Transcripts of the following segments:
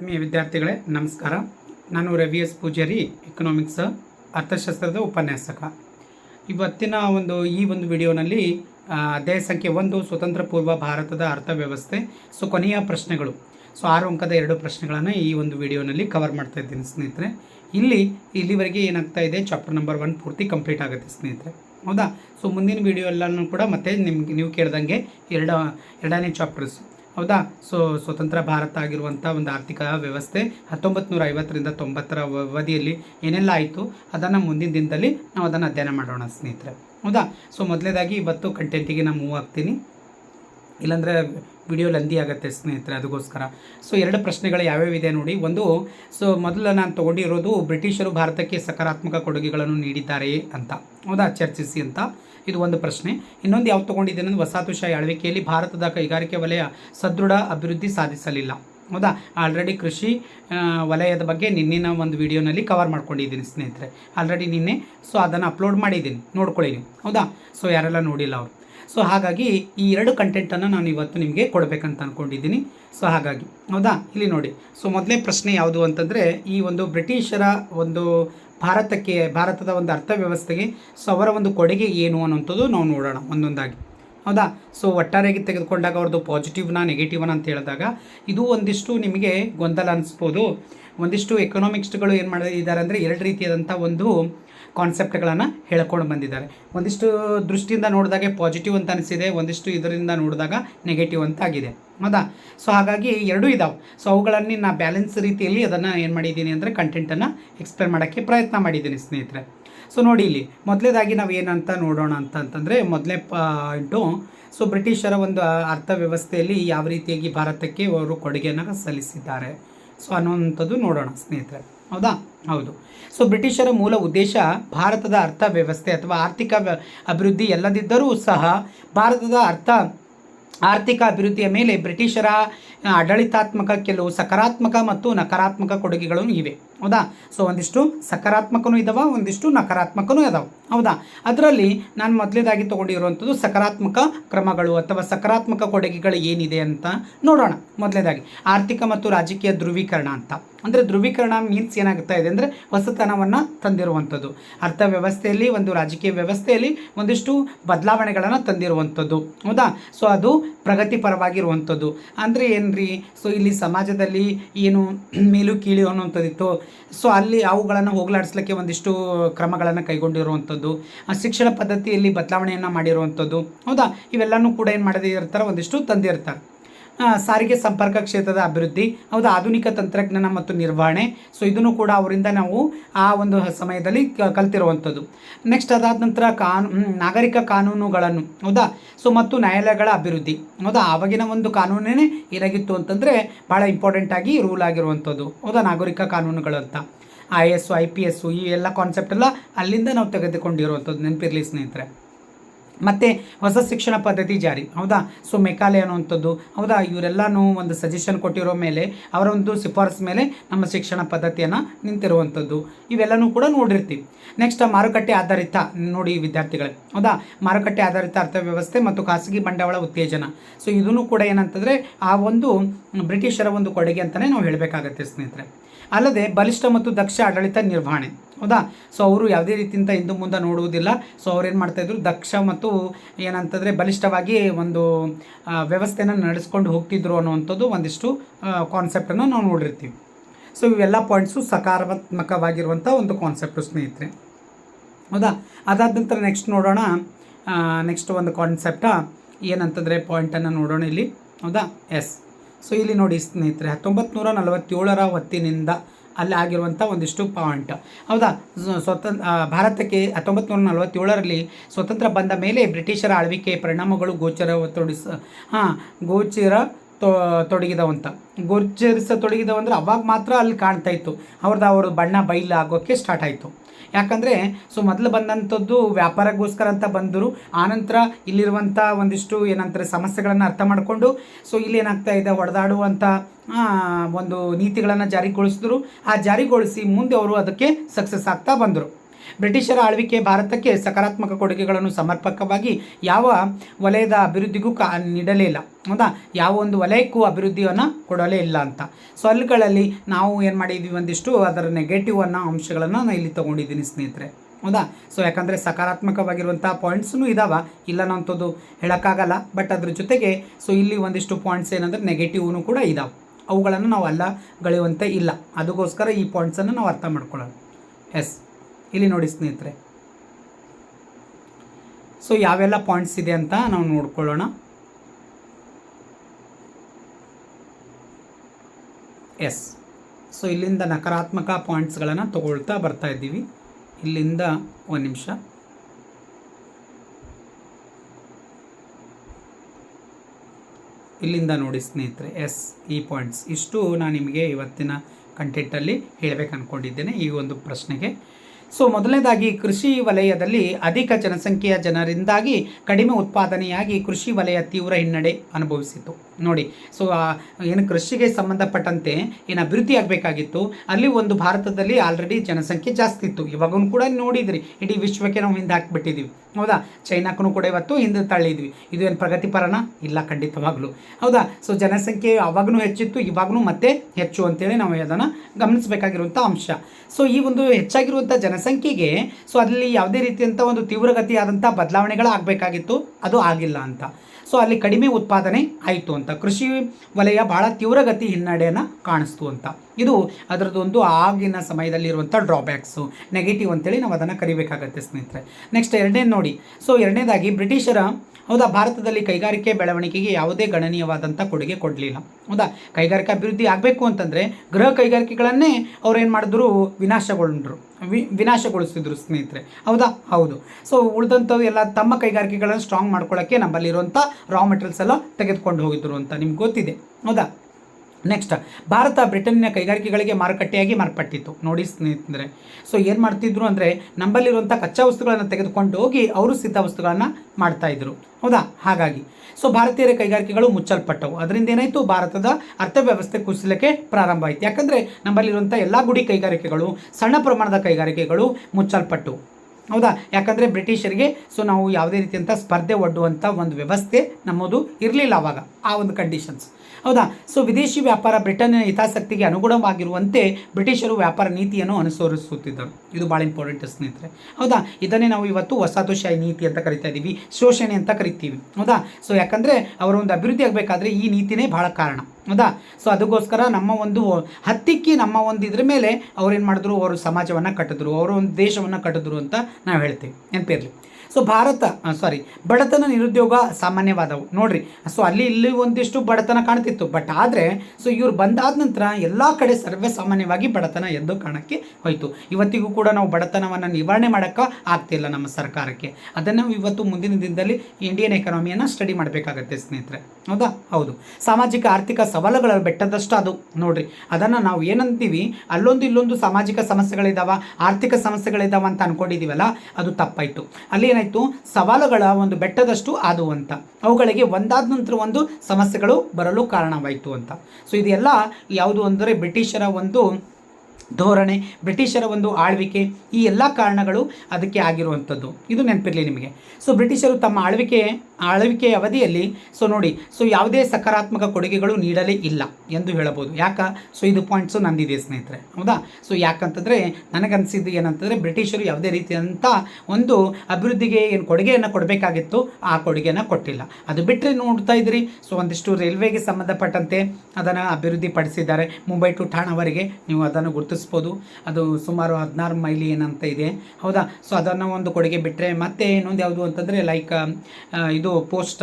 ಆತ್ಮೀಯ ವಿದ್ಯಾರ್ಥಿಗಳೇ, ನಮಸ್ಕಾರ. ನಾನು ರವಿ ಎಸ್ ಪೂಜಾರಿ ಎಕನಾಮಿಕ್ಸ್ ಅರ್ಥಶಾಸ್ತ್ರದ ಉಪನ್ಯಾಸಕ. ಇವತ್ತಿನ ಒಂದು, ಈ ಒಂದು ವಿಡಿಯೋನಲ್ಲಿ ಅದೇ ಸಂಖ್ಯೆ ಒಂದು, ಸ್ವತಂತ್ರ ಪೂರ್ವ ಭಾರತದ ಅರ್ಥವ್ಯವಸ್ಥೆ ಸೊ ಕೊನೆಯ ಪ್ರಶ್ನೆಗಳು. ಸೊ ಆರು ಅಂಕದ ಎರಡು ಪ್ರಶ್ನೆಗಳನ್ನು ಈ ಒಂದು ವಿಡಿಯೋನಲ್ಲಿ ಕವರ್ ಮಾಡ್ತಾ ಇದ್ದೀನಿ ಸ್ನೇಹಿತರೆ. ಇಲ್ಲಿ, ಇಲ್ಲಿವರೆಗೆ ಏನಾಗ್ತಾ ಇದೆ ಚಾಪ್ಟರ್ ನಂಬರ್ ಒನ್ ಪೂರ್ತಿ ಕಂಪ್ಲೀಟ್ ಆಗುತ್ತೆ ಸ್ನೇಹಿತರೆ. ಹೌದಾ? ಸೊ ಮುಂದಿನ ವಿಡಿಯೋ ಎಲ್ಲನೂ ಕೂಡ ಮತ್ತೆ ನಿಮ್ಗೆ, ನೀವು ಕೇಳ್ದಂಗೆ ಎರಡ, ಎರಡನೇ ಚಾಪ್ಟರ್ಸ್ ಹೌದಾ? ಸೊ, ಸ್ವತಂತ್ರ ಭಾರತ ಆಗಿರುವಂಥ ಒಂದು ಆರ್ಥಿಕ ವ್ಯವಸ್ಥೆ ಹತ್ತೊಂಬತ್ತು ನೂರ ಐವತ್ತರಿಂದ ತೊಂಬತ್ತರ ಅವಧಿಯಲ್ಲಿ ಏನೆಲ್ಲ ಆಯಿತು, ಅದನ್ನು ಮುಂದಿನ ದಿನದಲ್ಲಿ ನಾವು ಅದನ್ನು ಅಧ್ಯಯನ ಮಾಡೋಣ ಸ್ನೇಹಿತರೆ. ಹೌದಾ? ಸೊ, ಮೊದಲೇದಾಗಿ ಇವತ್ತು ಕಂಟೆಂಟಿಗೆ ನಾನು ಮೂವ್ ಆಗ್ತೀನಿ. ಇಲ್ಲಾಂದರೆ ವಿಡಿಯೋ ಲಂದಿ ಆಗುತ್ತೆ ಸ್ನೇಹಿತರೆ ಅದಕ್ಕೋಸ್ಕರ ಸೊ ಎರಡು ಪ್ರಶ್ನೆಗಳು ಯಾವ್ಯಾವಿದೆ ನೋಡಿ. ಒಂದು ಸೊ ಮೊದಲು ನಾನು ತೊಗೊಂಡಿರೋದು ಬ್ರಿಟಿಷರು ಭಾರತಕ್ಕೆ ಸಕಾರಾತ್ಮಕ ಕೊಡುಗೆಗಳನ್ನು ನೀಡಿದ್ದಾರೆ ಅಂತ. ಹೌದಾ? ಚರ್ಚಿಸಿ ಅಂತ. ಇದು ಒಂದು ಪ್ರಶ್ನೆ. ಇನ್ನೊಂದು ಯಾವ್ದು ತೊಗೊಂಡಿದ್ದೇನೆ ಅಂದರೆ ವಸಾಹತುಶಾಹಿ ಆಳ್ವಿಕೆಯಲ್ಲಿ ಭಾರತದ ಕೈಗಾರಿಕೆ ವಲಯ ಸದೃಢ ಅಭಿವೃದ್ಧಿ ಸಾಧಿಸಲಿಲ್ಲ. ಹೌದಾ? ಆಲ್ರೆಡಿ ಕೃಷಿ ವಲಯದ ಬಗ್ಗೆ ನಿನ್ನಿನ ಒಂದು ವಿಡಿಯೋನಲ್ಲಿ ಕವರ್ ಮಾಡ್ಕೊಂಡಿದ್ದೀನಿ ಸ್ನೇಹಿತರೆ. ಆಲ್ರೆಡಿ ನಿನ್ನೆ. ಸೊ ಅದನ್ನು ಅಪ್ಲೋಡ್ ಮಾಡಿದ್ದೀನಿ. ನೋಡ್ಕೊಳ್ಳಿ ಹೌದಾ? ಸೊ ಯಾರೆಲ್ಲ ನೋಡಿಲ್ಲ ಅವರು. ಸೊ ಹಾಗಾಗಿ ಈ ಎರಡು ಕಂಟೆಂಟನ್ನು ನಾನು ಇವತ್ತು ನಿಮಗೆ ಕೊಡಬೇಕಂತ ಅಂದ್ಕೊಂಡಿದ್ದೀನಿ ಸೊ ಹಾಗಾಗಿ. ಹೌದಾ? ಇಲ್ಲಿ ನೋಡಿ. ಸೊ ಮೊದಲನೇ ಪ್ರಶ್ನೆ ಯಾವುದು ಅಂತಂದರೆ, ಈ ಒಂದು ಬ್ರಿಟಿಷರ ಒಂದು ಭಾರತಕ್ಕೆ, ಭಾರತದ ಒಂದು ಅರ್ಥವ್ಯವಸ್ಥೆಗೆ, ಸೊ, ಅವರ ಒಂದು ಕೊಡುಗೆ ಏನು ಅನ್ನೋಂಥದ್ದು ನಾವು ನೋಡೋಣ. ಒಂದೊಂದಾಗಿ. ಹೌದಾ? ಸೊ ಒಟ್ಟಾರೆಯಾಗಿ ತೆಗೆದುಕೊಂಡಾಗ ಅವ್ರದ್ದು ಪಾಸಿಟಿವ್ನ ನೆಗೆಟಿವ್ನ ಅಂತ ಹೇಳಿದಾಗ, ಇದು ಒಂದಿಷ್ಟು ನಿಮಗೆ ಗೊಂದಲ ಅನಿಸ್ಬೋದು. ಒಂದಿಷ್ಟು ಎಕನಾಮಿಕ್ಸ್ಟ್ಗಳು ಏನು ಮಾಡಿದ್ದಾರೆ ಅಂದರೆ, ಎರಡು ರೀತಿಯಾದಂಥ ಒಂದು ಕಾನ್ಸೆಪ್ಟ್ಗಳನ್ನು ಹೇಳ್ಕೊಂಡು ಬಂದಿದ್ದಾರೆ. ಒಂದಿಷ್ಟು ದೃಷ್ಟಿಯಿಂದ ನೋಡಿದಾಗ ಪಾಸಿಟಿವ್ ಅಂತ ಅನಿಸಿದೆ, ಒಂದಿಷ್ಟು ಇದರಿಂದ ನೋಡಿದಾಗ ನೆಗೆಟಿವ್ ಅಂತ ಆಗಿದೆ. ಹೌದಾ? ಸೊ ಹಾಗಾಗಿ ಎರಡೂ ಇದಾವೆ. ಸೊ ಅವುಗಳನ್ನು ನಾನು ಬ್ಯಾಲೆನ್ಸ್ ರೀತಿಯಲ್ಲಿ ಅದನ್ನು ಏನು ಮಾಡಿದ್ದೀನಿ ಅಂದರೆ ಕಂಟೆಂಟನ್ನು ಎಕ್ಸ್ಪ್ಲೇನ್ ಮಾಡೋಕ್ಕೆ ಪ್ರಯತ್ನ ಮಾಡಿದ್ದೀನಿ, ಸ್ನೇಹಿತರೆ. ಸೊ ನೋಡಿ ಇಲ್ಲಿ, ಮೊದಲೇದಾಗಿ ನಾವು ಏನಂತ ನೋಡೋಣ ಅಂತ ಅಂತಂದರೆ, ಮೊದಲೇ ಪಾಯಿಂಟು ಸೊ ಬ್ರಿಟಿಷರ ಒಂದು ಅರ್ಥವ್ಯವಸ್ಥೆಯಲ್ಲಿ ಯಾವ ರೀತಿಯಾಗಿ ಭಾರತಕ್ಕೆ ಅವರು ಕೊಡುಗೆಯನ್ನು ಸಲ್ಲಿಸಿದ್ದಾರೆ. ಸೊ ಅನ್ನುವಂಥದ್ದು ನೋಡೋಣ, ಸ್ನೇಹಿತರೆ. ಹೌದಾ? ಹೌದು. ಸೊ ಬ್ರಿಟಿಷರ ಮೂಲ ಉದ್ದೇಶ ಭಾರತದ ಅರ್ಥವ್ಯವಸ್ಥೆ ಅಥವಾ ಆರ್ಥಿಕ ಅಭಿವೃದ್ಧಿ ಎಲ್ಲದಿದ್ದರೂ ಸಹ ಭಾರತದ ಅರ್ಥ, ಆರ್ಥಿಕ ಅಭಿವೃದ್ಧಿಯ ಮೇಲೆ ಬ್ರಿಟಿಷರ ಆಡಳಿತಾತ್ಮಕ ಕೆಲವು ಸಕಾರಾತ್ಮಕ ಮತ್ತು ನಕಾರಾತ್ಮಕ ಕೊಡುಗೆಗಳು ಇವೆ. ಹೌದಾ? ಸೊ ಒಂದಿಷ್ಟು ಸಕಾರಾತ್ಮಕನೂ ಇದಾವ, ಒಂದಿಷ್ಟು ನಕಾರಾತ್ಮಕನೂ ಇದಾವೆ. ಹೌದಾ? ಅದರಲ್ಲಿ ನಾನು ಮೊದಲೇದಾಗಿ ತೊಗೊಂಡಿರುವಂಥದ್ದು ಸಕಾರಾತ್ಮಕ ಕ್ರಮಗಳು ಅಥವಾ ಸಕಾರಾತ್ಮಕ ಕೊಡುಗೆಗಳು ಏನಿದೆ ಅಂತ ನೋಡೋಣ ಮೊದಲೇದಾಗಿ. ಆರ್ಥಿಕ ಮತ್ತು ರಾಜಕೀಯ ಧ್ರುವೀಕರಣ ಅಂತ. ಅಂದರೆ ಧ್ರುವೀಕರಣ ಮೀನ್ಸ್ ಏನಾಗ್ತಾ ಇದೆ ಅಂದರೆ ಹೊಸತನವನ್ನು ತಂದಿರುವಂಥದ್ದು. ಅರ್ಥವ್ಯವಸ್ಥೆಯಲ್ಲಿ, ಒಂದು ರಾಜಕೀಯ ವ್ಯವಸ್ಥೆಯಲ್ಲಿ ಒಂದಿಷ್ಟು ಬದಲಾವಣೆಗಳನ್ನು ತಂದಿರುವಂಥದ್ದು. ಹೌದಾ? ಸೊ ಅದು ಪ್ರಗತಿಪರವಾಗಿರುವಂಥದ್ದು ಅಂದರೆ ಏನ್ರಿ? ಸೊ ಇಲ್ಲಿ ಸಮಾಜದಲ್ಲಿ ಏನು ಮೇಲು ಕೀಳು ಅನ್ನುವಂಥದ್ದಿತ್ತು. ಸೊ ಅಲ್ಲಿ ಅವುಗಳನ್ನು ಹೋಗಲಾಡಿಸ್ಲಿಕ್ಕೆ ಒಂದಿಷ್ಟು ಕ್ರಮಗಳನ್ನು ಕೈಗೊಂಡಿರುವಂಥದ್ದು ಶಿಕ್ಷಣ ಪದ್ಧತಿಯಲ್ಲಿ ಬದಲಾವಣೆಯನ್ನು ಮಾಡಿರುವಂಥದ್ದು. ಹೌದಾ? ಇವೆಲ್ಲನೂ ಕೂಡ ಏನು ಮಾಡದಿರ್ತಾರೆ ಒಂದಿಷ್ಟು ತಂದಿರ್ತಾರೆ. ಸಾರಿಗೆ ಸಂಪರ್ಕ ಕ್ಷೇತ್ರದ ಅಭಿವೃದ್ಧಿ, ಹೌದಾ, ಆಧುನಿಕ ತಂತ್ರಜ್ಞಾನ ಮತ್ತು ನಿರ್ವಹಣೆ. ಸೊ ಇದನ್ನು ಕೂಡ ಅವರಿಂದ ನಾವು ಆ ಒಂದು ಸಮಯದಲ್ಲಿ ಕಲ್ತಿರುವಂಥದ್ದು. ನೆಕ್ಸ್ಟ್ ಅದಾದ ನಂತರ ನಾಗರಿಕ ಕಾನೂನುಗಳನ್ನು, ಹೌದಾ? ಸೊ ಮತ್ತು ನ್ಯಾಯಾಲಯಗಳ ಅಭಿವೃದ್ಧಿ, ಹೌದಾ? ಆವಾಗಿನ ಒಂದು ಕಾನೂನೇ ಏನಾಗಿತ್ತು ಅಂತಂದರೆ ಭಾಳ ಇಂಪಾರ್ಟೆಂಟ್ ಆಗಿ ರೂಲ್ ಆಗಿರುವಂಥದ್ದು, ಹೌದಾ? ನಾಗರಿಕ ಕಾನೂನುಗಳು ಅಂತ. I S I P S ಈ ಎಲ್ಲ ಕಾನ್ಸೆಪ್ಟ್ ಎಲ್ಲ ಅಲ್ಲಿಂದ ನಾವು ತೆಗೆದುಕೊಂಡಿರುವಂಥದ್ದು, ನೆನಪಿರಲಿ ಸ್ನೇಹಿತರೆ. ಮತ್ತು ಹೊಸ ಶಿಕ್ಷಣ ಪದ್ಧತಿ ಜಾರಿ. ಹೌದಾ? ಸೊ ಮೆಕಾಲೆ ಅನ್ನುವಂಥದ್ದು. ಹೌದಾ? ಇವರೆಲ್ಲನೂ ಒಂದು ಸಜೆಷನ್ ಕೊಟ್ಟಿರೋ ಮೇಲೆ, ಅವರ ಒಂದು ಶಿಫಾರಸು ಮೇಲೆ ನಮ್ಮ ಶಿಕ್ಷಣ ಪದ್ಧತಿಯನ್ನು ನಿಂತಿರುವಂಥದ್ದು. ಇವೆಲ್ಲನೂ ಕೂಡ ನೋಡಿರ್ತೀವಿ. ನೆಕ್ಸ್ಟ್ ಮಾರುಕಟ್ಟೆ ಆಧಾರಿತ, ನೋಡಿ ವಿದ್ಯಾರ್ಥಿಗಳೇ. ಹೌದಾ? ಮಾರುಕಟ್ಟೆ ಆಧಾರಿತ ಅರ್ಥವ್ಯವಸ್ಥೆ ಮತ್ತು ಖಾಸಗಿ ಬಂಡವಾಳ ಉತ್ತೇಜನ. ಸೊ ಇದೂ ಕೂಡ ಏನಂತಂದರೆ, ಆ ಒಂದು ಬ್ರಿಟಿಷರ ಒಂದು ಕೊಡುಗೆ ಅಂತಲೇ ನಾವು ಹೇಳಬೇಕಾಗತ್ತೆ ಸ್ನೇಹಿತರೆ. ಅಲ್ಲದೆ ಬಲಿಷ್ಠ ಮತ್ತು ದಕ್ಷ ಆಡಳಿತ ನಿರ್ವಹಣೆ. ಹೌದಾ? ಸೊ ಅವರು ಯಾವುದೇ ರೀತಿಯಿಂದ ಹಿಂದೆ ಮುಂದೆ ನೋಡುವುದಿಲ್ಲ. ಸೊ ಅವ್ರು ಏನು ಮಾಡ್ತಾಯಿದ್ರು ದಕ್ಷ ಮತ್ತು ಏನಂತಂದರೆ ಬಲಿಷ್ಠವಾಗಿ ಒಂದು ವ್ಯವಸ್ಥೆನ ನಡೆಸ್ಕೊಂಡು ಹೋಗ್ತಿದ್ರು ಅನ್ನುವಂಥದ್ದು ಒಂದಿಷ್ಟು ಕಾನ್ಸೆಪ್ಟನ್ನು ನಾವು ನೋಡಿರ್ತೀವಿ. ಸೊ ಇವೆಲ್ಲ ಪಾಯಿಂಟ್ಸು ಸಕಾರಾತ್ಮಕವಾಗಿರುವಂಥ ಒಂದು ಕಾನ್ಸೆಪ್ಟು ಸ್ನೇಹಿತರೆ. ಹೌದಾ? ಅದಾದ ನಂತರ ನೆಕ್ಸ್ಟ್ ನೋಡೋಣ. ನೆಕ್ಸ್ಟ್ ಒಂದು ಕಾನ್ಸೆಪ್ಟ ಏನಂತಂದರೆ ಪಾಯಿಂಟನ್ನು ನೋಡೋಣ ಇಲ್ಲಿ. ಹೌದಾ? ಎಸ್ ಸೊ ಇಲ್ಲಿ ನೋಡಿ ಸ್ನೇಹಿತರೆ ಹತ್ತೊಂಬತ್ತು ನೂರ ನಲವತ್ತೇಳರ ಹೊತ್ತಿನಿಂದ ಅಲ್ಲಿ ಆಗಿರುವಂಥ ಒಂದಿಷ್ಟು ಪಾಯಿಂಟ್ ಹೌದಾ? ಸ್ವತಂತ್ರ ಭಾರತಕ್ಕೆ ಹತ್ತೊಂಬತ್ತು ನೂರ ನಲವತ್ತೇಳರಲ್ಲಿ ಸ್ವತಂತ್ರ ಬಂದ ಮೇಲೆ ಬ್ರಿಟಿಷರ ಆಳ್ವಿಕೆ ಪರಿಣಾಮಗಳು ಗೋಚರ ತೊಡಿಸ ಹಾಂ, ಗೋಚರ ತೊಡಗಿದವಂತ. ಗೋಚರಿಸ ತೊಡಗಿದವಂದ್ರೆ ಅವಾಗ ಮಾತ್ರ ಅಲ್ಲಿ ಕಾಣ್ತಾ ಇತ್ತು. ಅವ್ರದ್ದು ಅವ್ರ ಬಣ್ಣ ಬೈಲು ಆಗೋಕ್ಕೆ ಸ್ಟಾರ್ಟ್ ಆಯಿತು. ಯಾಕಂದರೆ, ಸೊ ಮೊದಲು ಬಂದಂಥದ್ದು ವ್ಯಾಪಾರಕ್ಕೋಸ್ಕರ ಅಂತ ಬಂದರು. ಆನಂತರ ಇಲ್ಲಿರುವಂಥ ಒಂದಿಷ್ಟು ಏನಂತಾರೆ ಸಮಸ್ಯೆಗಳನ್ನು ಅರ್ಥ ಮಾಡಿಕೊಂಡು, ಸೊ ಇಲ್ಲಿ ಏನಾಗ್ತಾ ಇದೆ ಹೊಡೆದಾಡುವಂಥ ಒಂದು ನೀತಿಗಳನ್ನು ಜಾರಿಗೊಳಿಸಿದ್ರು. ಆ ಜಾರಿಗೊಳಿಸಿ ಮುಂದೆ ಅವರು ಅದಕ್ಕೆ ಸಕ್ಸಸ್ ಆಗ್ತಾ ಬಂದರು. ಬ್ರಿಟಿಷರ ಆಳ್ವಿಕೆ ಭಾರತಕ್ಕೆ ಸಕಾರಾತ್ಮಕ ಕೊಡುಗೆಗಳನ್ನು ಸಮರ್ಪಕವಾಗಿ ಯಾವ ವಲಯದ ಅಭಿವೃದ್ಧಿಗೂ ಕಾ ನೀಡಲೇ ಇಲ್ಲ. ಹೌದಾ? ಯಾವ ಒಂದು ವಲಯಕ್ಕೂ ಅಭಿವೃದ್ಧಿಯನ್ನು ಕೊಡಲೇ ಇಲ್ಲ ಅಂತ. ಸೊ ಅಲ್ಲಿಗಳಲ್ಲಿ ನಾವು ಏನು ಮಾಡಿದ್ವಿ ಒಂದಿಷ್ಟು ಅದರ ನೆಗೆಟಿವ್ ಅನ್ನೋ, ಅಂಶಗಳನ್ನು ನಾನು ಇಲ್ಲಿ ತೊಗೊಂಡಿದ್ದೀನಿ ಸ್ನೇಹಿತರೆ. ಹೌದಾ? ಸೊ ಯಾಕಂದರೆ ಸಕಾರಾತ್ಮಕವಾಗಿರುವಂಥ ಪಾಯಿಂಟ್ಸೂ ಇದಾವ. ಇಲ್ಲ ಅನ್ನೋಂಥದ್ದು ಹೇಳೋಕ್ಕಾಗಲ್ಲ. ಬಟ್ ಅದ್ರ ಜೊತೆಗೆ ಸೊ ಇಲ್ಲಿ ಒಂದಿಷ್ಟು ಪಾಯಿಂಟ್ಸ್ ಏನಂದರೆ ನೆಗೆಟಿವ್ನು ಕೂಡ ಇದಾವೆ. ಅವುಗಳನ್ನು ನಾವು ಅಲ್ಲ ಇಲ್ಲ. ಅದಕ್ಕೋಸ್ಕರ ಈ ಪಾಯಿಂಟ್ಸನ್ನು ನಾವು ಅರ್ಥ ಮಾಡ್ಕೊಳ್ಳೋಣ. ಎಸ್ ಇಲ್ಲಿ ನೋಡಿ ಸ್ನೇಹಿತರೆ. ಸೊ ಯಾವೆಲ್ಲ ಪಾಯಿಂಟ್ಸ್ ಇದೆ ಅಂತ ನಾವು ನೋಡ್ಕೊಳ್ಳೋಣ. ಎಸ್ ಸೊ ಇಲ್ಲಿಂದ ನಕಾರಾತ್ಮಕ ಪಾಯಿಂಟ್ಸ್ಗಳನ್ನು ತಗೊಳ್ತಾ ಬರ್ತಾ ಇದ್ದೀವಿ. ಇಲ್ಲಿಂದ ಒಂದು ನಿಮಿಷ. ಇಲ್ಲಿಂದ ನೋಡಿ ಸ್ನೇಹಿತರೆ ಎಸ್ ಈ ಪಾಯಿಂಟ್ಸ್ ಇಷ್ಟು ನಾನು ನಿಮಗೆ ಇವತ್ತಿನ ಕಂಟೆಂಟಲ್ಲಿ ಹೇಳಬೇಕು ಅಂದ್ಕೊಂಡಿದ್ದೇನೆ ಈ ಒಂದು ಪ್ರಶ್ನೆಗೆ ಸೊ ಮೊದಲನೇದಾಗಿ ಕೃಷಿ ವಲಯದಲ್ಲಿ ಅಧಿಕ ಜನಸಂಖ್ಯೆಯ ಜನರಿಂದಾಗಿ ಕಡಿಮೆ ಉತ್ಪಾದನೆಯಾಗಿ ಕೃಷಿ ವಲಯ ತೀವ್ರ ಹಿನ್ನಡೆ ಅನುಭವಿಸಿತು ನೋಡಿ, ಸೊ ಏನು ಕೃಷಿಗೆ ಸಂಬಂಧಪಟ್ಟಂತೆ ಏನು ಅಭಿವೃದ್ಧಿ ಆಗಬೇಕಾಗಿತ್ತು, ಅಲ್ಲಿ ಒಂದು ಭಾರತದಲ್ಲಿ ಆಲ್ರೆಡಿ ಜನಸಂಖ್ಯೆ ಜಾಸ್ತಿ ಇತ್ತು. ಇವಾಗೂ ಕೂಡ ನೋಡಿದ್ರಿ, ಇಡೀ ವಿಶ್ವಕ್ಕೆ ನಾವು ಹಿಂದೆ ಹಾಕಿಬಿಟ್ಟಿದ್ದೀವಿ ಹೌದಾ? ಚೈನಾಕ್ಕೂ ಕೂಡ ಇವತ್ತು ಹಿಂದೆ ತಳ್ಳಿದ್ವಿ. ಇದು ಏನು ಪ್ರಗತಿಪರನ ಇಲ್ಲ, ಖಂಡಿತವಾಗ್ಲೂ. ಹೌದಾ? ಸೊ ಜನಸಂಖ್ಯೆ ಅವಾಗೂ ಹೆಚ್ಚಿತ್ತು ಇವಾಗೂ ಮತ್ತೆ ಹೆಚ್ಚು ಅಂತೇಳಿ ನಾವು ಅದನ್ನು ಗಮನಿಸಬೇಕಾಗಿರುವಂಥ ಅಂಶ. ಸೊ ಈ ಒಂದು ಹೆಚ್ಚಾಗಿರುವಂಥ ಜನಸಂಖ್ಯೆಗೆ ಸೊ ಅಲ್ಲಿ ಯಾವುದೇ ರೀತಿಯಂಥ ಒಂದು ತೀವ್ರಗತಿಯಾದಂಥ ಬದಲಾವಣೆಗಳಾಗಬೇಕಾಗಿತ್ತು, ಅದು ಆಗಿಲ್ಲ ಅಂತ. ಸೊ ಅಲ್ಲಿ ಕಡಿಮೆ ಉತ್ಪಾದನೆ ಆಯಿತು ಅಂತ. ಕೃಷಿ ವಲಯ ಭಾಳ ತೀವ್ರಗತಿ ಹಿನ್ನಡೆಯನ್ನು ಕಾಣಿಸ್ತು ಅಂತ. ಇದು ಅದರದ್ದೊಂದು ಆಗಿನ ಸಮಯದಲ್ಲಿರುವಂಥ ಡ್ರಾಬ್ಯಾಕ್ಸು ನೆಗೆಟಿವ್ ಅಂತೇಳಿ ನಾವು ಅದನ್ನು ಕರಿಬೇಕಾಗತ್ತೆ ಸ್ನೇಹಿತರೆ. ನೆಕ್ಸ್ಟ್ ಎರಡನೇ ನೋಡಿ. ಸೊ ಎರಡನೇದಾಗಿ ಬ್ರಿಟಿಷರ ಹೌದಾ? ಭಾರತದಲ್ಲಿ ಕೈಗಾರಿಕೆ ಬೆಳವಣಿಗೆಗೆ ಯಾವುದೇ ಗಣನೀಯವಾದಂಥ ಕೊಡುಗೆ ಕೊಡಲಿಲ್ಲ. ಹೌದಾ? ಕೈಗಾರಿಕಾ ಅಭಿವೃದ್ಧಿ ಆಗಬೇಕು ಅಂತಂದರೆ ಗೃಹ ಕೈಗಾರಿಕೆಗಳನ್ನೇ ಅವ್ರು ಏನು ಮಾಡಿದ್ರು? ವಿನಾಶಗೊಂಡ್ರು. ವಿ, ವಿನಾಶಗೊಳಿಸಿದ್ರು ಸ್ನೇಹಿತರೆ. ಹೌದಾ? ಹೌದು. ಸೊ ಉಳಿದಂಥವು ಎಲ್ಲ ತಮ್ಮ ಕೈಗಾರಿಕೆಗಳನ್ನು ಸ್ಟ್ರಾಂಗ್ ಮಾಡ್ಕೊಳ್ಳೋಕ್ಕೆ ನಮ್ಮಲ್ಲಿರುವಂಥ ರಾ ಮೆಟೀರಿಯಲ್ಸ್ ಎಲ್ಲ ತೆಗೆದುಕೊಂಡು ಹೋಗಿದ್ರು ಅಂತ ನಿಮ್ಗೆ ಗೊತ್ತಿದೆ. ಹೌದಾ? ನೆಕ್ಸ್ಟ್ ಭಾರತ ಬ್ರಿಟನ್ನಿನ ಕೈಗಾರಿಕೆಗಳಿಗೆ ಮಾರುಕಟ್ಟೆಯಾಗಿ ಮಾರ್ಪಟ್ಟಿತ್ತು. ನೋಡಿ ಸ್ನೇಹಿತರೆ ಸೊ ಏನು ಮಾಡ್ತಿದ್ರು ಅಂದರೆ ನಂಬಲ್ಲಿರುವಂಥ ಕಚ್ಚಾ ವಸ್ತುಗಳನ್ನು ತೆಗೆದುಕೊಂಡು ಹೋಗಿ ಅವರು ಸಿದ್ಧ ವಸ್ತುಗಳನ್ನು ಮಾಡ್ತಾಯಿದ್ರು ಹೌದಾ? ಹಾಗಾಗಿ. ಸೊ ಭಾರತೀಯರ ಕೈಗಾರಿಕೆಗಳು ಮುಚ್ಚಲ್ಪಟ್ಟವು. ಅದರಿಂದ ಏನಾಯಿತು? ಭಾರತದ ಅರ್ಥವ್ಯವಸ್ಥೆ ಕುಸಿಲಿಕ್ಕೆ ಪ್ರಾರಂಭ ಆಯಿತು. ಯಾಕಂದರೆ ನಂಬಲ್ಲಿರುವಂಥ ಎಲ್ಲ ಗುಡಿ ಕೈಗಾರಿಕೆಗಳು, ಸಣ್ಣ ಪ್ರಮಾಣದ ಕೈಗಾರಿಕೆಗಳು ಮುಚ್ಚಲ್ಪಟ್ಟು. ಹೌದಾ? ಯಾಕಂದರೆ ಬ್ರಿಟಿಷರಿಗೆ ಸೊ ನಾವು ಯಾವುದೇ ರೀತಿಯಂಥ ಸ್ಪರ್ಧೆ ಒಡ್ಡುವಂಥ ಒಂದು ವ್ಯವಸ್ಥೆ ನಮ್ಮದು ಇರಲಿಲ್ಲ ಆವಾಗ ಆ ಒಂದು ಕಂಡೀಷನ್ಸ್ ಹೌದಾ? ಸೊ ವಿದೇಶಿ ವ್ಯಾಪಾರ ಬ್ರಿಟನ್ನ ಹಿತಾಸಕ್ತಿಗೆ ಅನುಗುಣವಾಗಿರುವಂತೆ ಬ್ರಿಟಿಷರು ವ್ಯಾಪಾರ ನೀತಿಯನ್ನು ಅನುಸರಿಸುತ್ತಿದ್ದರು. ಇದು ಭಾಳ ಇಂಪಾರ್ಟೆಂಟ್ ಸ್ನೇಹಿತರೆ. ಹೌದಾ? ಇದನ್ನೇ ನಾವು ಇವತ್ತು ವಸಾತುಶಾಹಿ ನೀತಿ ಅಂತ ಕರಿತಾ ಇದ್ದೀವಿ, ಶೋಷಣೆ ಅಂತ ಕರಿತೀವಿ. ಹೌದಾ? ಸೊ ಯಾಕಂದರೆ ಅವರ ಒಂದು ಅಭಿವೃದ್ಧಿ ಆಗಬೇಕಾದ್ರೆ ಈ ನೀತಿನೇ ಭಾಳ ಕಾರಣ. ಹೌದಾ? ಸೊ ಅದಕ್ಕೋಸ್ಕರ ನಮ್ಮ ಒಂದು ಹತ್ತಿಕ್ಕಿ ನಮ್ಮ ಒಂದು ಇದ್ರ ಮೇಲೆ ಅವ್ರು ಏನು ಮಾಡಿದ್ರು? ಅವರು ಸಮಾಜವನ್ನು ಕಟ್ಟಿದ್ರು, ಅವರು ಒಂದು ದೇಶವನ್ನು ಕಟ್ಟಿದ್ರು ಅಂತ ನಾವು ಹೇಳ್ತೀವಿ. ನೆನಪಿರಲಿ. ಸೊ ಭಾರತ ಸಾರಿ ಬಡತನ ನಿರುದ್ಯೋಗ ಸಾಮಾನ್ಯವಾದವು. ನೋಡ್ರಿ ಸೊ ಅಲ್ಲಿ ಇಲ್ಲಿ ಒಂದಿಷ್ಟು ಬಡತನ ಕಾಣ್ತಿತ್ತು. ಬಟ್ ಆದರೆ ಸೊ ಇವ್ರು ಬಂದಾದ ನಂತರ ಎಲ್ಲ ಕಡೆ ಸರ್ವೇ ಸಾಮಾನ್ಯವಾಗಿ ಬಡತನ ಎದ್ದು ಕಾಣಕ್ಕೆ ಹೋಯಿತು. ಇವತ್ತಿಗೂ ಕೂಡ ನಾವು ಬಡತನವನ್ನು ನಿವಾರಣೆ ಮಾಡೋಕ್ಕೆ ಆಗ್ತಿಲ್ಲ ನಮ್ಮ ಸರ್ಕಾರಕ್ಕೆ. ಅದನ್ನು ಇವತ್ತು ಮುಂದಿನ ದಿನದಲ್ಲಿ ಇಂಡಿಯನ್ ಎಕಾನಮಿಯನ್ನು ಸ್ಟಡಿ ಮಾಡಬೇಕಾಗತ್ತೆ ಸ್ನೇಹಿತರೆ. ಹೌದಾ? ಹೌದು. ಸಾಮಾಜಿಕ ಆರ್ಥಿಕ ಸವಾಲುಗಳ ಬೆಟ್ಟದಷ್ಟು ಅದು. ನೋಡ್ರಿ, ಅದನ್ನು ನಾವು ಏನಂತೀವಿ? ಅಲ್ಲೊಂದು ಇಲ್ಲೊಂದು ಸಾಮಾಜಿಕ ಸಮಸ್ಯೆಗಳಿದ್ದಾವೆ ಆರ್ಥಿಕ ಸಮಸ್ಯೆಗಳಿದಾವ ಅಂತ ಅನ್ಕೊಂಡಿದ್ದೀವಲ್ಲ ಅದು ತಪ್ಪಾಯಿತು. ಅಲ್ಲಿ ಏನಾಯಿತು? ಸವಾಲುಗಳ ಒಂದು ಬೆಟ್ಟದಷ್ಟು ಆದವು ಅಂತ ಅವುಗಳಿಗೆ ಒಂದಾದ ನಂತರ ಒಂದು ಸಮಸ್ಯೆಗಳು ಬರಲು ಕಾರಣವಾಯಿತು ಅಂತ. ಸೊ ಇದೆಲ್ಲ ಯಾವುದು ಅಂದರೆ ಬ್ರಿಟಿಷರ ಒಂದು ಧೋರಣೆ, ಬ್ರಿಟಿಷರ ಒಂದು ಆಳ್ವಿಕೆ, ಈ ಎಲ್ಲ ಕಾರಣಗಳು ಅದಕ್ಕೆ ಆಗಿರುವಂಥದ್ದು. ಇದು ನೆನಪಿರಲಿ ನಿಮಗೆ. ಸೊ ಬ್ರಿಟಿಷರು ತಮ್ಮ ಆಳ್ವಿಕೆ, ಆಳ್ವಿಕೆಯ ಅವಧಿಯಲ್ಲಿ ಸೊ ನೋಡಿ ಸೊ ಯಾವುದೇ ಸಕಾರಾತ್ಮಕ ಕೊಡುಗೆಗಳು ನೀಡಲೇ ಇಲ್ಲ ಎಂದು ಹೇಳಬಹುದು. ಯಾಕ? ಸೊ ಇದು ಪಾಯಿಂಟ್ಸು ನಂದಿದೆ ಸ್ನೇಹಿತರೆ. ಹೌದಾ? ಸೊ ಯಾಕಂತಂದರೆ ನನಗನ್ಸಿದ್ದು ಏನಂತಂದರೆ ಬ್ರಿಟಿಷರು ಯಾವುದೇ ರೀತಿಯಾದಂಥ ಒಂದು ಅಭಿವೃದ್ಧಿಗೆ ಏನು ಕೊಡುಗೆಯನ್ನು ಕೊಡಬೇಕಾಗಿತ್ತು, ಆ ಕೊಡುಗೆಯನ್ನು ಕೊಟ್ಟಿಲ್ಲ. ಅದು ಬಿಟ್ಟರೆ ನೋಡ್ತಾ ಇದ್ರಿ. ಸೊ ಒಂದಿಷ್ಟು ರೈಲ್ವೆಗೆ ಸಂಬಂಧಪಟ್ಟಂತೆ ಅದನ್ನು ಅಭಿವೃದ್ಧಿ ಪಡಿಸಿದ್ದಾರೆ ಮುಂಬೈ ಟು ಠಾಣವರೆಗೆ ನೀವು ಅದನ್ನು ಗುರುತಿಸ್ಬೋದು ಅದು ಸುಮಾರು ಹದಿನಾರು ಮೈಲಿ ಏನಂತ ಇದೆ. ಹೌದಾ? ಸೊ ಅದನ್ನು ಒಂದು ಕೊಡುಗೆ ಬಿಟ್ಟರೆ ಮತ್ತೆ ಇನ್ನೊಂದು ಯಾವುದು ಅಂತಂದರೆ ಲೈಕ್ ಇದು ಪೋಸ್ಟ್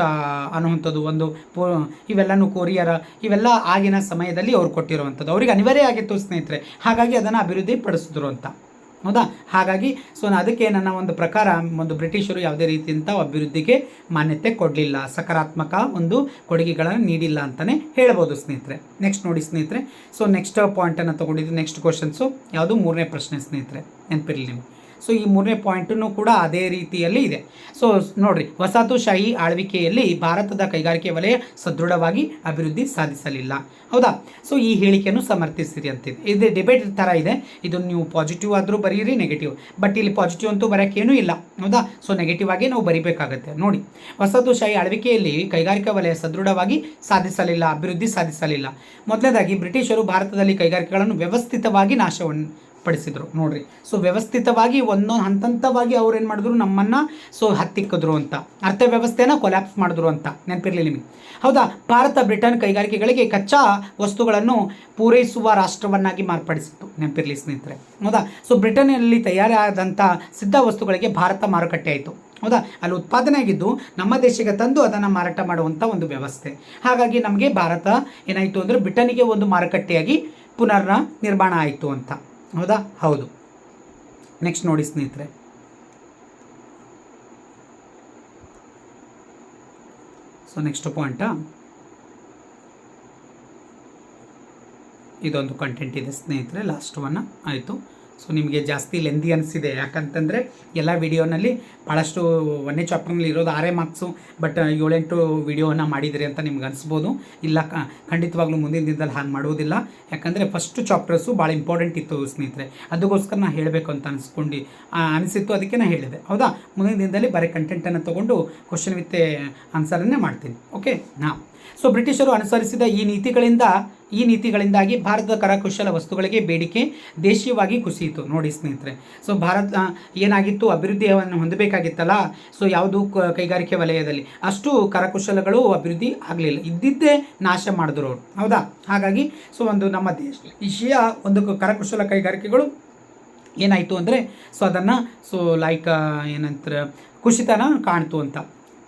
ಅನ್ನುವಂಥದ್ದು ಒಂದು ಪೋ, ಇವೆಲ್ಲನೂ ಕೊರಿಯರ್ ಇವೆಲ್ಲ ಆಗಿನ ಸಮಯದಲ್ಲಿ ಅವ್ರು ಕೊಟ್ಟಿರುವಂಥದ್ದು. ಅವ್ರಿಗೆ ಅನಿವಾರ್ಯ ಆಗಿತ್ತು ಸ್ನೇಹಿತರೆ. ಹಾಗಾಗಿ ಅದನ್ನು ಅಭಿವೃದ್ಧಿ ಅಂತ. ಹೌದಾ? ಹಾಗಾಗಿ ಸೊ ಅದಕ್ಕೆ ನನ್ನ ಒಂದು ಪ್ರಕಾರ, ಒಂದು ಬ್ರಿಟಿಷರು ಯಾವುದೇ ರೀತಿಯಂಥ ಅಭಿವೃದ್ಧಿಗೆ ಮಾನ್ಯತೆ ಕೊಡಲಿಲ್ಲ. ಸಕಾರಾತ್ಮಕ ಒಂದು ಕೊಡುಗೆಗಳನ್ನು ನೀಡಿಲ್ಲ ಅಂತಲೇ ಹೇಳ್ಬೋದು ಸ್ನೇಹಿತರೆ. ನೆಕ್ಸ್ಟ್ ನೋಡಿ ಸ್ನೇಹಿತರೆ. ಸೊ ನೆಕ್ಸ್ಟ್ ಪಾಯಿಂಟನ್ನು ತೊಗೊಂಡಿದ್ದು ನೆಕ್ಸ್ಟ್ ಕ್ವಶನ್ಸು ಯಾವುದು ಮೂರನೇ ಪ್ರಶ್ನೆ ಸ್ನೇಹಿತರೆ? ನೆನಪಿರಲಿ ನಿಮ್ಗೆ. ಸೊ ಈ ಮೂರನೇ ಪಾಯಿಂಟನ್ನು ಕೂಡ ಅದೇ ರೀತಿಯಲ್ಲಿ ಇದೆ. ಸೊ ನೋಡ್ರಿ ವಸಾತುಶಾಹಿ ಆಳ್ವಿಕೆಯಲ್ಲಿ ಭಾರತದ ಕೈಗಾರಿಕೆ ವಲಯ ಸದೃಢವಾಗಿ ಅಭಿವೃದ್ಧಿ ಸಾಧಿಸಲಿಲ್ಲ. ಹೌದಾ? ಸೊ ಈ ಹೇಳಿಕೆಯನ್ನು ಸಮರ್ಥಿಸಿರಿ ಅಂತಿದೆ. ಇದು ಡಿಬೇಟ್ ಥರ ಇದೆ. ಇದು ನೀವು ಪಾಸಿಟಿವ್ ಆದರೂ ಬರೀರಿ ನೆಗೆಟಿವ್ ಬಟ್ ಇಲ್ಲಿ ಪಾಸಿಟಿವ್ ಅಂತೂ ಬರೋಕ್ಕೇನೂ ಇಲ್ಲ. ಹೌದಾ? ಸೊ ನೆಗೆಟಿವ್ ಆಗಿ ನಾವು ಬರಿಬೇಕಾಗತ್ತೆ. ನೋಡಿ ವಸಾಹತುಶಾಹಿ ಆಳ್ವಿಕೆಯಲ್ಲಿ ಕೈಗಾರಿಕಾ ವಲಯ ಸದೃಢವಾಗಿ ಸಾಧಿಸಲಿಲ್ಲ, ಅಭಿವೃದ್ಧಿ ಸಾಧಿಸಲಿಲ್ಲ. ಮೊದಲನೇದಾಗಿ, ಬ್ರಿಟಿಷರು ಭಾರತದಲ್ಲಿ ಕೈಗಾರಿಕೆಗಳನ್ನು ವ್ಯವಸ್ಥಿತವಾಗಿ ನಾಶವನ್ನು ಪಡಿಸಿದ್ರು ನೋಡ್ರಿ. ಸೊ ವ್ಯವಸ್ಥಿತವಾಗಿ ಒಂದೊಂದು ಹಂತ ಹಂತವಾಗಿ ಅವ್ರು ಏನು ಮಾಡಿದ್ರು? ನಮ್ಮನ್ನು ಸೊ, ಹತ್ತಿಕ್ಕಿದ್ರು ಅಂತ. ಅರ್ಥವ್ಯವಸ್ಥೆನ ಕೊಲ್ಯಾಪ್ಸ್ ಮಾಡಿದ್ರು ಅಂತ. ನೆನಪಿರಲಿ ನಿಮಗೆ. ಹೌದಾ? ಭಾರತ, ಬ್ರಿಟನ್ ಕೈಗಾರಿಕೆಗಳಿಗೆ ಕಚ್ಚಾ ವಸ್ತುಗಳನ್ನು ಪೂರೈಸುವ ರಾಷ್ಟ್ರವನ್ನಾಗಿ ಮಾರ್ಪಡಿಸಿತ್ತು. ನೆನಪಿರಲಿ ಸ್ನೇಹಿತರೆ. ಹೌದಾ? ಸೊ ಬ್ರಿಟನ್ನಲ್ಲಿ ತಯಾರಾದಂಥ ಸಿದ್ಧ ವಸ್ತುಗಳಿಗೆ ಭಾರತ ಮಾರುಕಟ್ಟೆ ಆಯಿತು. ಹೌದಾ? ಅಲ್ಲಿ ಉತ್ಪಾದನೆ ಆಗಿದ್ದು ನಮ್ಮ ದೇಶಕ್ಕೆ ತಂದು ಅದನ್ನು ಮಾರಾಟ ಮಾಡುವಂಥ ಒಂದು ವ್ಯವಸ್ಥೆ. ಹಾಗಾಗಿ ನಮಗೆ ಭಾರತ ಏನಾಯಿತು ಅಂದರೆ ಬ್ರಿಟನ್ನಿಗೆ ಒಂದು ಮಾರುಕಟ್ಟೆಯಾಗಿ ಪುನರ್ನ ನಿರ್ಮಾಣ ಆಯಿತು ಅಂತ. ಹೌದಾ? ಹೌದು. ನೆಕ್ಸ್ಟ್ ನೋಡಿ ಸ್ನೇಹಿತರೆ. ಸೊ ನೆಕ್ಸ್ಟ್ ಪಾಯಿಂಟಾ ಇದೊಂದು ಕಂಟೆಂಟ್ ಇದೆ ಸ್ನೇಹಿತರೆ ಲಾಸ್ಟ್ ಒನ್ ಆಯಿತು. ಸೊ ನಿಮಗೆ ಜಾಸ್ತಿ ಲೆಂದಿ ಅನಿಸಿದೆ. ಯಾಕಂತಂದರೆ ಎಲ್ಲ ವಿಡಿಯೋನಲ್ಲಿ ಭಾಳಷ್ಟು ಒಂದನೇ ಚಾಪ್ಟರ್ನಲ್ಲಿ ಇರೋದು ಆರೇ ಮಾರ್ಕ್ಸು ಬಟ್ ಏಳೆಂಟು ವಿಡಿಯೋನ ಮಾಡಿದಿರಿ ಅಂತ ನಿಮ್ಗೆ ಅನಿಸ್ಬೋದು. ಇಲ್ಲ ಖಂಡಿತವಾಗ್ಲೂ ಮುಂದಿನ ದಿನದಲ್ಲಿ ಹಾಗೆ ಮಾಡುವುದಿಲ್ಲ ಯಾಕಂದರೆ ಫಸ್ಟ್ ಚಾಪ್ಟರ್ಸು ಭಾಳ ಇಂಪಾರ್ಟೆಂಟ್ ಇತ್ತು ಸ್ನೇಹಿತರೆ. ಅದಕ್ಕೋಸ್ಕರ ನಾನು ಹೇಳಬೇಕು ಅಂತ ಅನಿಸ್ಕೊಂಡು. ಅನಿಸಿತ್ತು ಅದಕ್ಕೆ ನಾನು ಹೇಳಿದೆ. ಹೌದಾ? ಮುಂದಿನ ದಿನದಲ್ಲಿ ಬರೀ ಕಂಟೆಂಟನ್ನು ತೊಗೊಂಡು ಕ್ವಶನ್ ವಿತ್ ಆನ್ಸರನ್ನೇ ಮಾಡ್ತೀನಿ. ಓಕೆ ಹಾಂ ಸೊ ಬ್ರಿಟಿಷರು ಅನುಸರಿಸಿದ ಈ ನೀತಿಗಳಿಂದ, ಈ ನೀತಿಗಳಿಂದಾಗಿ ಭಾರತದ ಕರಕುಶಲ ವಸ್ತುಗಳಿಗೆ ಬೇಡಿಕೆ ದೇಶೀಯವಾಗಿ ಕುಸಿಯಿತು. ನೋಡಿ ಸ್ನೇಹಿತರೆ ಸೊ ಭಾರತ ಏನಾಗಿತ್ತು? ಅಭಿವೃದ್ಧಿಯನ್ನು ಹೊಂದಬೇಕಾಗಿತ್ತಲ್ಲ? ಸೊ ಯಾವುದು ಕೈಗಾರಿಕೆ ವಲಯದಲ್ಲಿ? ಅಷ್ಟು ಕರಕುಶಲಗಳು ಅಭಿವೃದ್ಧಿ ಆಗಲಿಲ್ಲ. ಇದ್ದಿದ್ದೇ ನಾಶ ಮಾಡಿದ್ರು ಅವರು. ಹೌದಾ? ಹಾಗಾಗಿ ಸೊ ಒಂದು ನಮ್ಮ ದೇಶ ದೇಶೀಯ ಒಂದು ಕರಕುಶಲ ಕೈಗಾರಿಕೆಗಳು ಏನಾಯಿತು ಅಂದರೆ ಸೊ ಅದನ್ನು ಸೊ ಲೈಕ್ ಏನಂತಾರೆ, ಕುಸಿತನ ಕಾಣ್ತು ಅಂತ.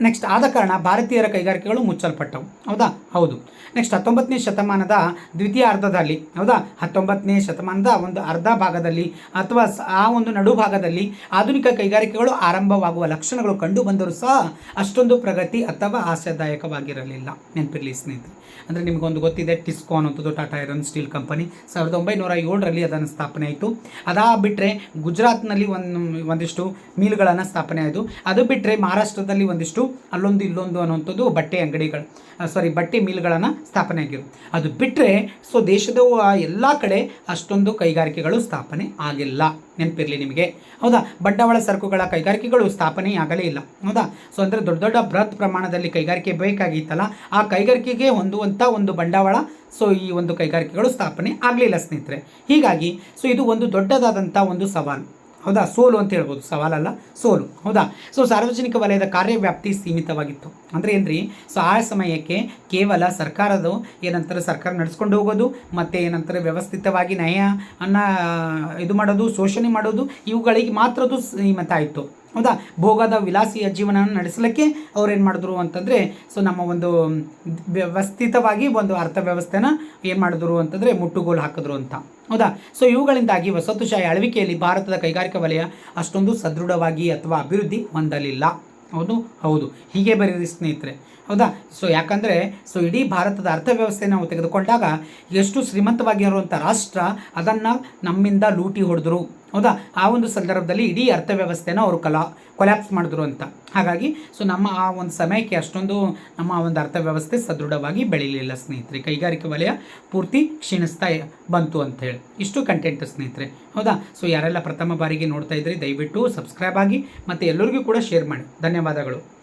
ನೆಕ್ಸ್ಟ್ ಆದ ಕಾರಣ ಭಾರತೀಯರ ಕೈಗಾರಿಕೆಗಳು ಮುಚ್ಚಲ್ಪಟ್ಟವು. ಹೌದಾ? ಹೌದು. ನೆಕ್ಸ್ಟ್ ಹತ್ತೊಂಬತ್ತನೇ ಶತಮಾನದ ದ್ವಿತೀಯ ಅರ್ಧದಲ್ಲಿ, ಹೌದಾ? ಹತ್ತೊಂಬತ್ತನೇ ಶತಮಾನದ ಒಂದು ಅರ್ಧ ಭಾಗದಲ್ಲಿ ಅಥವಾ ಆ ಒಂದು ನಡು ಭಾಗದಲ್ಲಿ ಆಧುನಿಕ ಕೈಗಾರಿಕೆಗಳು ಆರಂಭವಾಗುವ ಲಕ್ಷಣಗಳು ಕಂಡು ಬಂದರೂ ಸಹ ಅಷ್ಟೊಂದು ಪ್ರಗತಿ ಅಥವಾ ಆಶಾದಾಯಕವಾಗಿರಲಿಲ್ಲ ನೆನಪಿರಲಿ ಸ್ನೇಹಿತರೆ. ಅಂದರೆ ನಿಮಗೊಂದು ಗೊತ್ತಿದೆ ಟಿಸ್ಕೋ ಅನ್ನೋಂಥದ್ದು ಟಾಟಾ ಐರನ್ ಸ್ಟೀಲ್ ಕಂಪನಿ ಸಾವಿರದ ಒಂಬೈನೂರ ಏಳರಲ್ಲಿ ಅದನ್ನು ಸ್ಥಾಪನೆ ಆಯಿತು. ಅದಾ ಬಿಟ್ಟರೆ ಗುಜರಾತ್ನಲ್ಲಿ ಒಂದು, ಒಂದಿಷ್ಟು ಮೀಲ್ಗಳನ್ನು ಸ್ಥಾಪನೆ ಆಯಿತು. ಅದು ಬಿಟ್ಟರೆ ಮಹಾರಾಷ್ಟ್ರದಲ್ಲಿ ಒಂದಿಷ್ಟು, ಅಲ್ಲೊಂದು ಇಲ್ಲೊಂದು ಅನ್ನುವಂಥದ್ದು ಬಟ್ಟೆ ಅಂಗಡಿಗಳು ಸಾರಿ ಬಟ್ಟೆ ಮಿಲ್ಗಳನ್ನು ಸ್ಥಾಪನೆ ಆಗಿರು. ಅದು ಬಿಟ್ಟರೆ ಸೊ ದೇಶದ ಎಲ್ಲ ಕಡೆ ಅಷ್ಟೊಂದು ಕೈಗಾರಿಕೆಗಳು ಸ್ಥಾಪನೆ ಆಗಿಲ್ಲ. ನೆನಪಿರಲಿ ನಿಮಗೆ. ಹೌದಾ? ಬಂಡವಾಳ ಸರಕುಗಳ ಕೈಗಾರಿಕೆಗಳು ಸ್ಥಾಪನೆ ಆಗಲೇ ಇಲ್ಲ. ಹೌದಾ? ಸೊ ಅಂದರೆ ದೊಡ್ಡ ದೊಡ್ಡ ಬೃಹತ್ ಪ್ರಮಾಣದಲ್ಲಿ ಕೈಗಾರಿಕೆ ಬೇಕಾಗಿತ್ತಲ್ಲ, ಆ ಕೈಗಾರಿಕೆಗೆ ಹೊಂದುವಂಥ ಒಂದು ಬಂಡವಾಳ ಸೊ ಈ ಒಂದು ಕೈಗಾರಿಕೆಗಳು ಸ್ಥಾಪನೆ ಆಗಲಿಲ್ಲ ಸ್ನೇಹಿತರೆ. ಹೀಗಾಗಿ ಸೊ ಇದು ಒಂದು ದೊಡ್ಡದಾದಂಥ ಒಂದು ಸವಾಲು. ಹೌದಾ? ಸೋಲು ಅಂತ ಹೇಳ್ಬೋದು. ಸವಾಲಲ್ಲ? ಸೋಲು. ಹೌದಾ? ಸೊ, ಸಾರ್ವಜನಿಕ ವಲಯದ ಕಾರ್ಯವ್ಯಾಪ್ತಿ ಸೀಮಿತವಾಗಿತ್ತು. ಅಂದರೆ ಏನ್ರಿ? ಸೊ, ಆ ಸಮಯಕ್ಕೆ ಕೇವಲ ಸರ್ಕಾರದ ಏನಂತಾರೆ ಸರ್ಕಾರ ನಡೆಸ್ಕೊಂಡು ಹೋಗೋದು, ಮತ್ತು ಏನಂತಾರೆ ವ್ಯವಸ್ಥಿತವಾಗಿ ನಯ ಅನ್ನ ಇದು ಮಾಡೋದು, ಶೋಷಣೆ ಮಾಡೋದು, ಇವುಗಳಿಗೆ ಮಾತ್ರದು ಸೀಮಿತ ಆಯಿತು. ಹೌದಾ? ಭೋಗದ ವಿಲಾಸಿಯ ಜೀವನವನ್ನು ನಡೆಸಲಿಕ್ಕೆ ಅವ್ರು ಏನು ಮಾಡಿದ್ರು ಅಂತಂದರೆ ಸೊ ನಮ್ಮ ಒಂದು ವ್ಯವಸ್ಥಿತವಾಗಿ ಒಂದು ಅರ್ಥವ್ಯವಸ್ಥೆನ ಏನು ಮಾಡಿದ್ರು ಅಂತಂದರೆ ಮುಟ್ಟುಗೋಲು ಹಾಕಿದ್ರು ಅಂತ. ಹೌದಾ? ಸೊ ಇವುಗಳಿಂದಾಗಿ ವಸತುಶಾಹಿ ಆಳ್ವಿಕೆಯಲ್ಲಿ ಭಾರತದ ಕೈಗಾರಿಕಾ ವಲಯ ಅಷ್ಟೊಂದು ಸದೃಢವಾಗಿ ಅಥವಾ ಅಭಿವೃದ್ಧಿ ಹೊಂದಲಿಲ್ಲ. ಹೌದು? ಹೌದು. ಹೀಗೆ ಬರೀರಿ ಸ್ನೇಹಿತರೆ. ಹೌದಾ? ಸೊ ಯಾಕಂದರೆ ಸೊ ಇಡೀ ಭಾರತದ ಅರ್ಥವ್ಯವಸ್ಥೆ ನಾವು ತೆಗೆದುಕೊಂಡಾಗ ಎಷ್ಟು ಶ್ರೀಮಂತವಾಗಿರುವಂಥ ರಾಷ್ಟ್ರ ಅದನ್ನು ನಮ್ಮಿಂದ ಲೂಟಿ ಹೊಡೆದ್ರು. ಹೌದಾ? ಆ ಒಂದು ಸಂದರ್ಭದಲ್ಲಿ ಇಡೀ ಅರ್ಥವ್ಯವಸ್ಥೆನ ಅವರು ಕಲಾ ಕೊಲ್ಯಾಪ್ಸ್ ಮಾಡಿದ್ರು ಅಂತ. ಹಾಗಾಗಿ ಸೊ ನಮ್ಮ ಆ ಒಂದು ಸಮಯಕ್ಕೆ ಅಷ್ಟೊಂದು ನಮ್ಮ ಒಂದು ಅರ್ಥವ್ಯವಸ್ಥೆ ಸದೃಢವಾಗಿ ಬೆಳೀಲಿಲ್ಲ ಸ್ನೇಹಿತರೆ. ಕೈಗಾರಿಕೆ ವಲಯ ಪೂರ್ತಿ ಕ್ಷೀಣಿಸ್ತಾ ಬಂತು ಅಂತ ಹೇಳಿ. ಇಷ್ಟು ಕಂಟೆಂಟ್ ಸ್ನೇಹಿತರೆ. ಹೌದಾ? ಸೊ ಯಾರೆಲ್ಲ ಪ್ರಥಮ ಬಾರಿಗೆ ನೋಡ್ತಾ ಇದ್ರಿ, ದಯವಿಟ್ಟು ಸಬ್ಸ್ಕ್ರೈಬ್ ಆಗಿ ಮತ್ತು ಎಲ್ಲರಿಗೂ ಕೂಡ ಶೇರ್ ಮಾಡಿ. ಧನ್ಯವಾದಗಳು.